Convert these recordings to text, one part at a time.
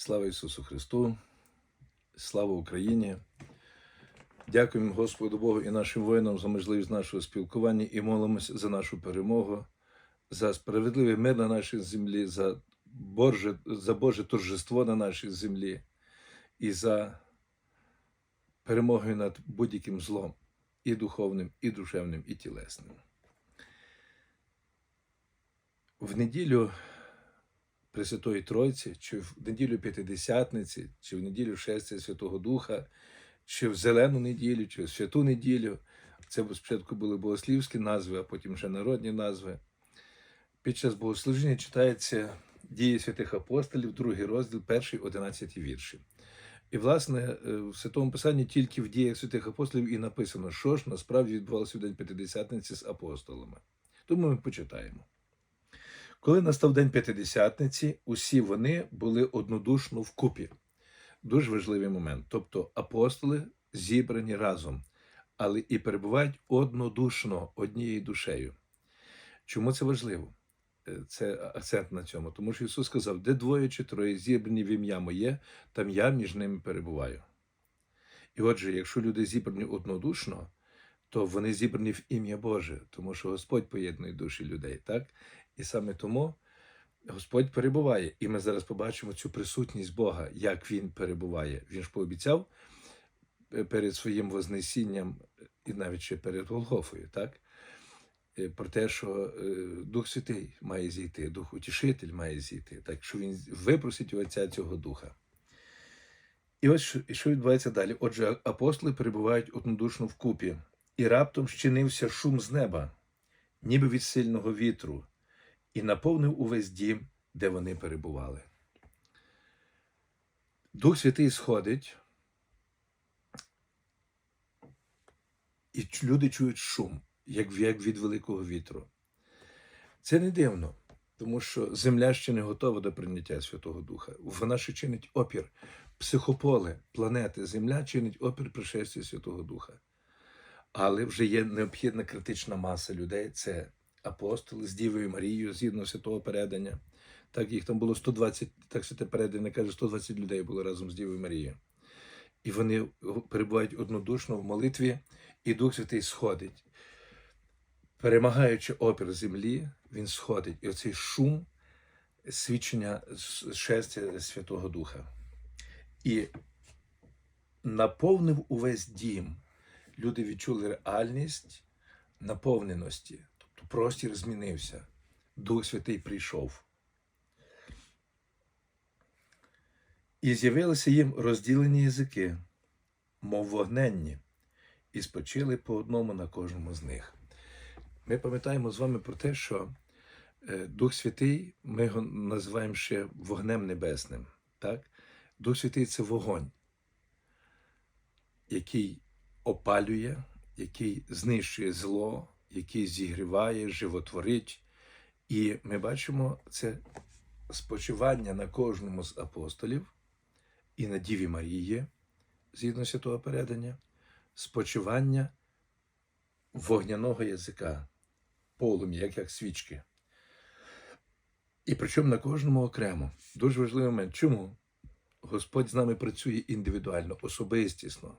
Слава Ісусу Христу, слава Україні. Дякуємо Господу Богу і нашим воїнам за можливість нашого спілкування і молимося за нашу перемогу, за справедливий мир на нашій землі, за Боже, за Боже торжество на нашій землі і за перемогою над будь-яким злом, і духовним, і душевним, і тілесним. В неділю Пресвятої Тройці, чи в неділю П'ятидесятниці, чи в неділю Шестя Святого Духа, чи в Зелену неділю, чи в Святу неділю. Це спочатку були богослівські назви, а потім вже народні назви. Під час богослужіння читається дії святих апостолів, другий розділ, перший, одинадцятий вірші. І, власне, е, в Святому Писанні тільки в діях святих апостолів і написано, що ж насправді відбувалося в день П'ятидесятниці з апостолами. Тому ми почитаємо. Коли настав день П'ятидесятниці, усі вони були однодушно вкупі. Дуже важливий момент. Тобто апостоли зібрані разом, але і перебувають однодушно однією душею. Чому це важливо? Е, Це акцент на цьому. Тому що Ісус сказав, де двоє чи троє зібрані в ім'я моє, там я між ними перебуваю. І отже, якщо люди зібрані однодушно, то вони зібрані в ім'я Боже, тому що Господь поєднує душі людей, так? І саме тому Господь перебуває. І ми зараз побачимо цю присутність Бога, як Він перебуває. Він ж пообіцяв е, перед своїм Вознесінням і навіть ще перед Голгофою, так? Е, Про те, що е, Дух Святий має зійти, Дух Утішитель має зійти, так що Він випросить у Отця цього Духа. І ось що- відбувається далі. Отже, апостоли перебувають однодушно вкупі, і раптом щинився шум з неба, ніби від сильного вітру, і наповнив увесь дім, де вони перебували. Дух Святий сходить, і люди чують шум, як, від великого вітру. Це не дивно, тому що земля ще не готова до прийняття Святого Духа. Вона ще чинить опір. Психополе, планети, Земля чинить опір пришестя Святого Духа. Але вже є необхідна критична маса людей. Це апостоли з Дівою Марією, згідно святого передання. Так їх там було 120, так святе передання каже, 120 людей було разом з Дівою Марією. І вони перебувають однодушно в молитві, і Дух Святий сходить. Перемагаючи опір землі, він сходить. І оцей шум свідчення шестя Святого Духа. І наповнив увесь дім. Люди відчули реальність наповненості, простір змінився. Дух Святий прийшов. І з'явилися їм розділені язики, мов вогненні, і спочили по одному на кожному з них. Ми пам'ятаємо з вами про те, що е, Дух Святий, ми його називаємо ще вогнем небесним. Так? Дух Святий це вогонь, який опалює, який знищує зло, який зігріває, животворить. І ми бачимо це спочивання на кожному з апостолів і на Діві Марії, згідно святого передання, спочивання вогняного язика, полум'я, як, як свічки. І причому на кожному окремо. Дуже важливий момент. Чому? Господь з нами працює індивідуально, особистісно.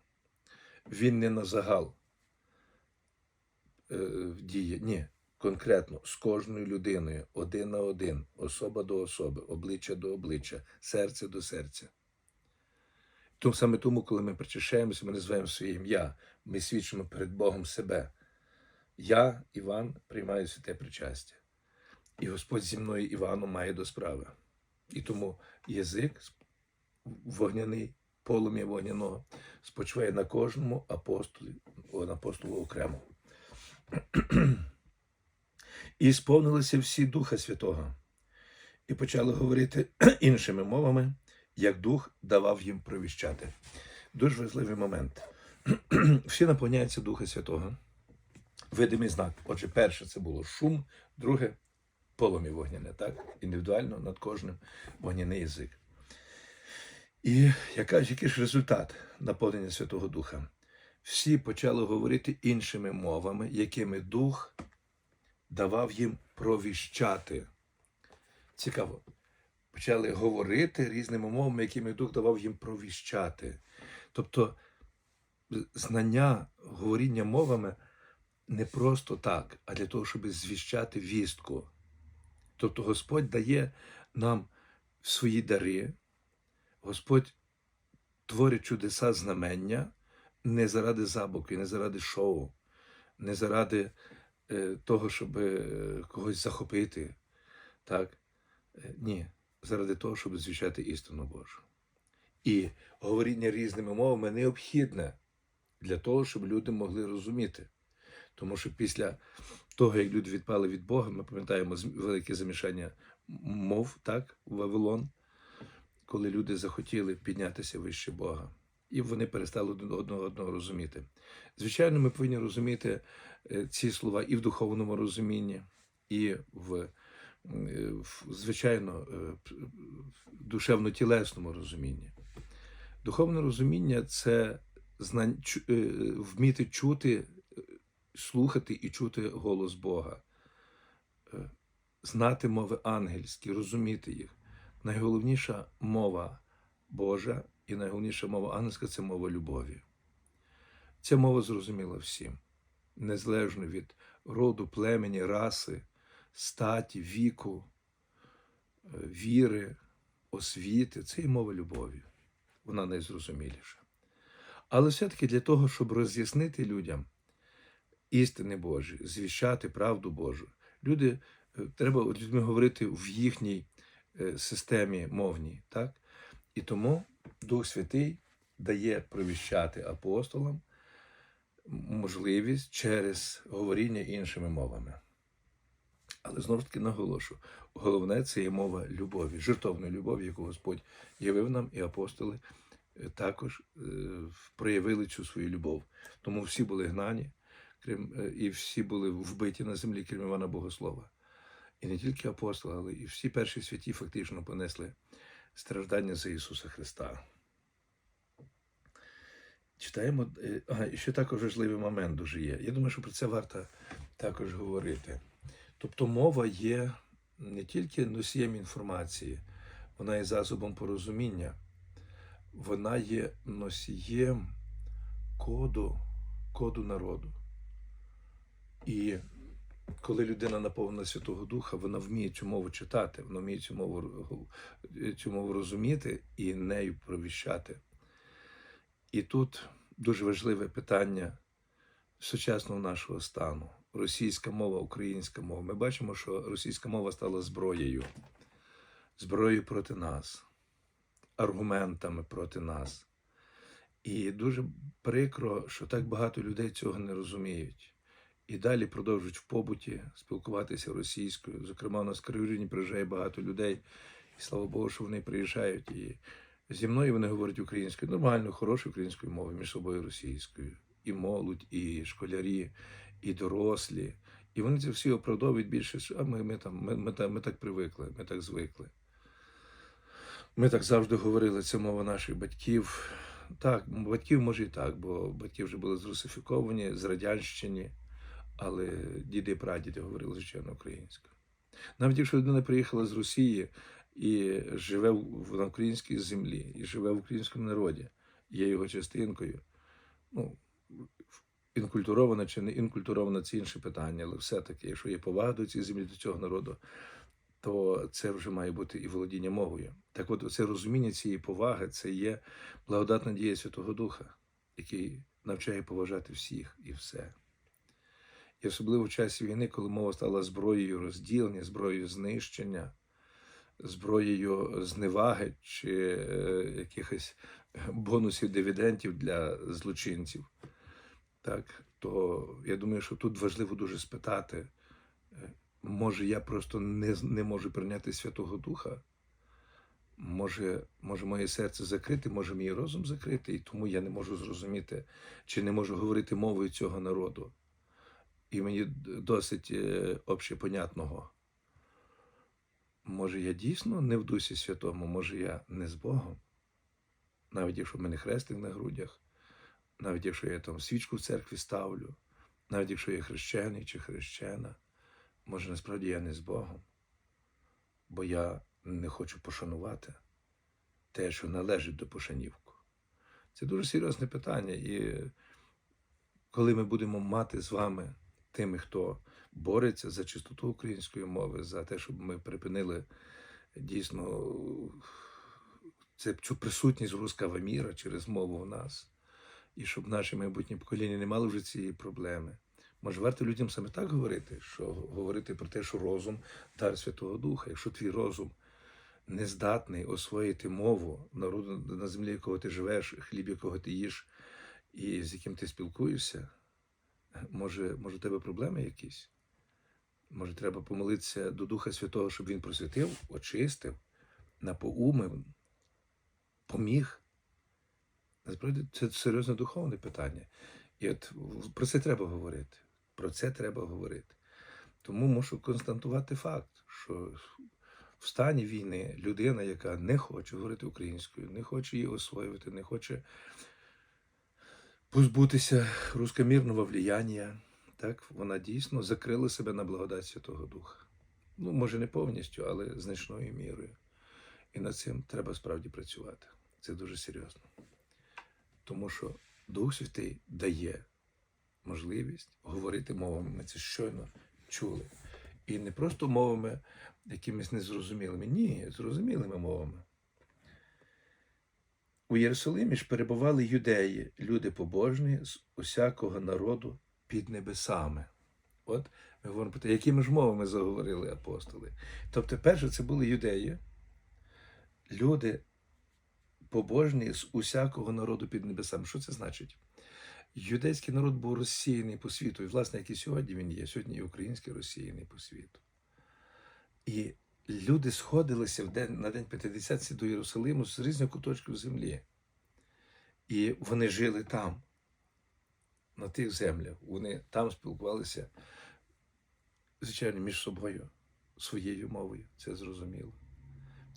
Він не на загал діє. Ні, конкретно з кожною людиною, один на один, особа до особи, обличчя до обличчя, серце до серця. Тому саме тому, коли ми причащаємося, ми називаємо своє ім'я, ми свідчимо перед Богом себе. Я, Іван, приймаю святе причастя. І Господь зі мною Іваном має до справи. І тому язик вогняний, полум'я вогняного спочиває на кожному апостолі, апостолу окремо. І сповнилися всі Духа Святого, і почали говорити іншими мовами, як Дух давав їм провіщати. Дуже важливий момент. Всі наповняються Духа Святого. Видимий знак. Отже, перше це було шум, друге полум'я вогняне, так? Індивідуально над кожним вогняний язик. І яка, який ж результат наповнення Святого Духа? Всі почали говорити іншими мовами, якими Дух давав їм провіщати. Цікаво. почали говорити різними мовами, якими Дух давав їм провіщати. Тобто знання, говоріння мовами не просто так, а для того, щоб звіщати вістку. Тобто Господь дає нам свої дари, Господь творить чудеса знамення не заради забавки, не заради шоу, не заради е, того, щоб е, когось захопити. Так? Е, ні, заради того, щоб звіщати істину Божу. І говоріння різними мовами необхідне для того, щоб люди могли розуміти. Тому що після того, як люди відпали від Бога, ми пам'ятаємо велике замішання мов, так, Вавилон, коли люди захотіли піднятися вище Бога. І вони перестали одного одного розуміти. Звичайно, ми повинні розуміти е, ці слова і в духовному розумінні, і в, е, в звичайно, е, душевно-тілесному розумінні. Духовне розуміння це знань, вміти чути, слухати і чути голос Бога, знати мови ангельські, розуміти їх. Найголовніша мова Божа і найголовніша мова ангельська це мова любові. Ця мова зрозуміла всім, незалежно від роду, племені, раси, статі, віку, е, віри, освіти. Це і мова любові. Вона найзрозуміліша. Але все-таки для того, щоб роз'яснити людям істини Божі, звіщати правду Божу, люди е, треба людьми говорити в їхній е, системі мовній. Так? І тому Дух Святий дає провіщати апостолам можливість через говоріння іншими мовами. Але знову ж таки наголошу, головне це є мова любові, жертовної любові, яку Господь явив нам, і апостоли е, також е, проявили цю свою любов. Тому всі були гнані, крім, е, і всі були вбиті на землі, крім Івана Богослова. І не тільки апостоли, але і всі перші святі фактично понесли страждання за Ісуса Христа. Читаємо, е, і ще також важливий момент дуже є. Я думаю, що про це варто також говорити. Тобто мова є не тільки носієм інформації, вона є засобом порозуміння, вона є носієм коду, коду народу. І коли людина наповнена Святого Духа, вона вміє цю мову читати, вона вміє цю мову, цю мову розуміти і нею провіщати. І тут дуже важливе питання сучасного нашого стану. Російська мова, українська мова. Ми бачимо, що російська мова стала зброєю, зброєю проти нас, аргументами проти нас. І дуже прикро, що так багато людей цього не розуміють. І далі продовжують в побуті спілкуватися російською. Зокрема, у нас в Криврині приїжджає багато людей, і слава Богу, що вони приїжджають. І зі мною вони говорять українською, нормально, хорошою українською мовою, між собою російською. І молодь, і школярі, і дорослі. І вони це всі оправдовують більше, що а ми, ми, там, ми, ми, ми так привикли, ми так звикли. Ми так завжди говорили, це мова наших батьків. Так, батьків може і так, бо батьки вже були зрусифіковані з радянщини, але діди і прадіди говорили, звичайно, українською. Навіть якщо людина приїхала з Росії і живе в українській землі, і живе в українському народі, є його частинкою, ну, інкультурована чи не інкультурована, це інше питання, але все-таки, якщо є повага до цієї землі, до цього народу, то це вже має бути і володіння мовою. Так от, це розуміння цієї поваги це є благодатна дія Святого Духа, який навчає поважати всіх і все. І особливо в часі війни, коли мова стала зброєю розділення, зброєю знищення, зброєю зневаги чи е, якихось бонусів, дивідендів для злочинців, так, то я думаю, що тут важливо дуже спитати, е, може, я просто не, не можу прийняти Святого Духа. Може, може, моє серце закрите, може, мій розум закритий, і тому я не можу зрозуміти, чи не можу говорити мовою цього народу. І мені досить е, общепонятного. Може, я дійсно не в Дусі Святому, може, я не з Богом, навіть якщо в мене хрестик на грудях, навіть якщо я там свічку в церкві ставлю, навіть якщо я хрещений чи хрещена, може, насправді я не з Богом, бо я не хочу пошанувати те, що належить до пошанівку. Це дуже серйозне питання. І коли ми будемо мати з вами тими, хто бореться за чистоту української мови, за те, щоб ми припинили дійсно цю присутність руского міра через мову в нас, і щоб наші майбутні покоління не мали вже цієї проблеми. Може, варто людям саме так говорити, що говорити про те, що розум дар Святого Духа. Якщо твій розум не здатний освоїти мову народу на землі, якого ти живеш, хліб, якого ти їш, і з яким ти спілкуєшся, може, може, у тебе проблеми якісь? Може, треба помолитися до Духа Святого, щоб він просвятив, очистив, напоумив, поміг. Насправді це серйозне духовне питання. І от про це треба говорити. Про це треба говорити. Тому мушу констатувати факт, що в стані війни людина, яка не хоче говорити українською, не хоче її освоювати, не хоче позбутися рускомірного влияння, так, вона дійсно закрила себе на благодать Святого Духа. Ну, може, не повністю, але значною мірою. І над цим треба справді працювати. Це дуже серйозно. Тому що Дух Святий дає можливість говорити мовами. Ми це щойно чули. І не просто мовами якимись незрозумілими. Ні, зрозумілими мовами. У Єрусалимі ж перебували юдеї, люди побожні з усякого народу під небесами. От ми говоримо про те, якими ж мовами заговорили апостоли. Тобто, перше, це були юдеї, люди побожні з усякого народу під небесами. Що це значить? Юдейський народ був розсіяний по світу, і, власне, як і сьогодні він є. Сьогодні і український розсіяний по світу. І люди сходилися в день, на день П'ятидесятці до Єрусалиму з різних куточків землі. І вони жили там, на тих землях. Вони там спілкувалися, звичайно, між собою, своєю мовою. Це зрозуміло.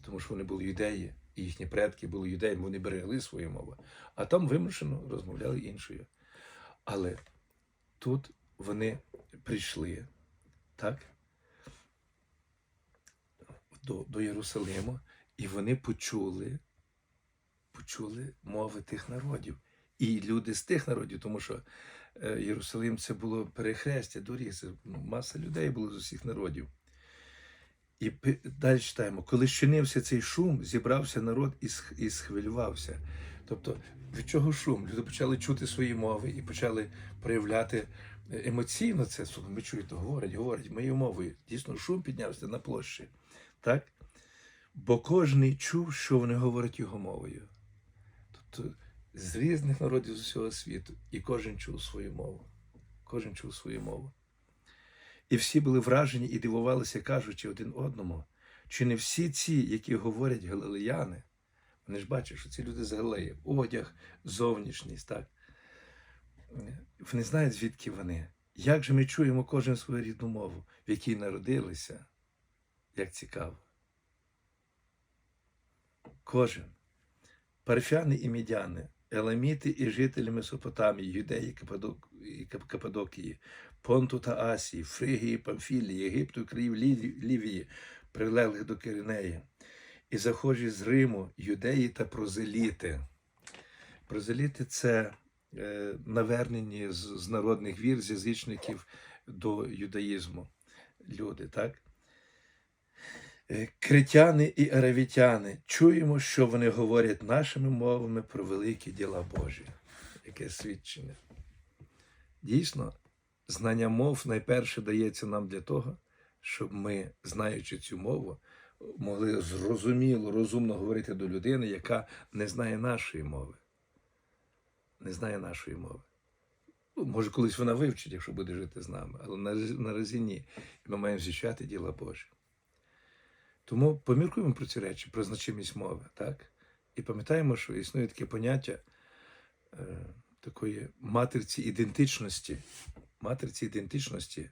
Тому що вони були юдеї, і їхні предки були юдеями, вони берегли свою мову. А там вимушено розмовляли іншою. Але тут вони прийшли, так? До, до Єрусалиму, і вони почули, почули мови тих народів. І люди з тих народів, тому що е, Єрусалим це було перехрестя, доріг, це маса людей було з усіх народів. І далі читаємо, коли щинився цей шум, зібрався народ і, і схвилювався. Тобто, від чого шум? Люди почали чути свої мови і почали проявляти е, емоційно це. Ми чуємо, говорять, говорять моєю мовою. Дійсно, шум піднявся на площі. Так? Бо кожний чув, що вони говорять його мовою. Тобто з різних народів з усього світу, і кожен чув свою мову. Кожен чув свою мову. І всі були вражені і дивувалися, кажучи один одному, чи не всі ці, які говорять галилеяни, вони ж бачать, що ці люди з Галилеї, одяг, зовнішність, так? Вони знають, звідки вони. Як же ми чуємо кожен свою рідну мову, в якій народилися? Як цікаво. Кожен. Парфяни і мідяни, еламіти і жителі Месопотамії, юдеї і Кап- Кападокії, Понту та Асії, Фригії, Памфілії, Єгипту країв Лівії, прилеглих до Киринеї, і захожі з Риму, юдеї та прозеліти. Прозеліти це е, навернені з, з народних вір, з язичників до юдаїзму. Люди, так? Е, Критяни і аравітяни, чуємо, що вони говорять нашими мовами про великі діла Божі. Яке свідчення. Дійсно, знання мов найперше дається нам для того, щоб ми, знаючи цю мову, могли зрозуміло, розумно говорити до людини, яка не знає нашої мови. Не знає нашої мови. Ну, може, колись вона вивчить, якщо буде жити з нами, але наразі- ні. Ми маємо звіщати діла Божі. Тому поміркуємо про ці речі, про значимість мови, так? І пам'ятаємо, що існує таке поняття е, такої матриці ідентичності, матриці ідентичності,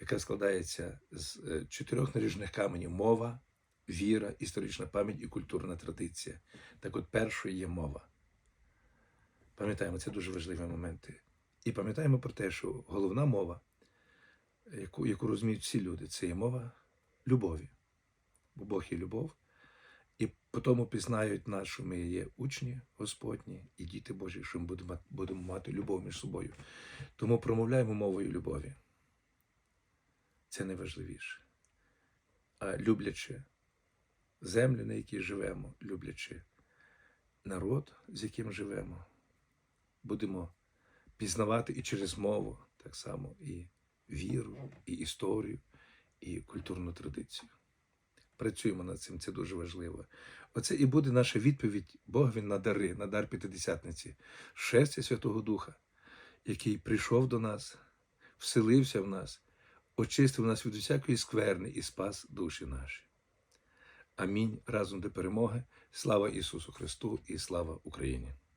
яка складається з е, чотирьох наріжних каменів: мова, віра, історична пам'ять і культурна традиція. Так от першою є мова. Пам'ятаємо, це дуже важливі моменти. І пам'ятаємо про те, що головна мова, яку, яку розуміють всі люди, це є мова любові. Бо Бог є любов. І по тому пізнають нас, що ми є учні Господні і діти Божі, що ми будемо мати любов між собою. Тому промовляємо мовою любові. Це найважливіше. А люблячи землю, на якій живемо, люблячи народ, з яким живемо, будемо пізнавати і через мову так само і віру, і історію, і культурну традицію. Працюємо над цим, це дуже важливо. Оце і буде наша відповідь Богові на дари, на дар п'ятидесятниці, шестя Святого Духа, який прийшов до нас, вселився в нас, очистив нас від усякої скверни і спас душі наші. Амінь. Разом до перемоги. Слава Ісусу Христу і слава Україні!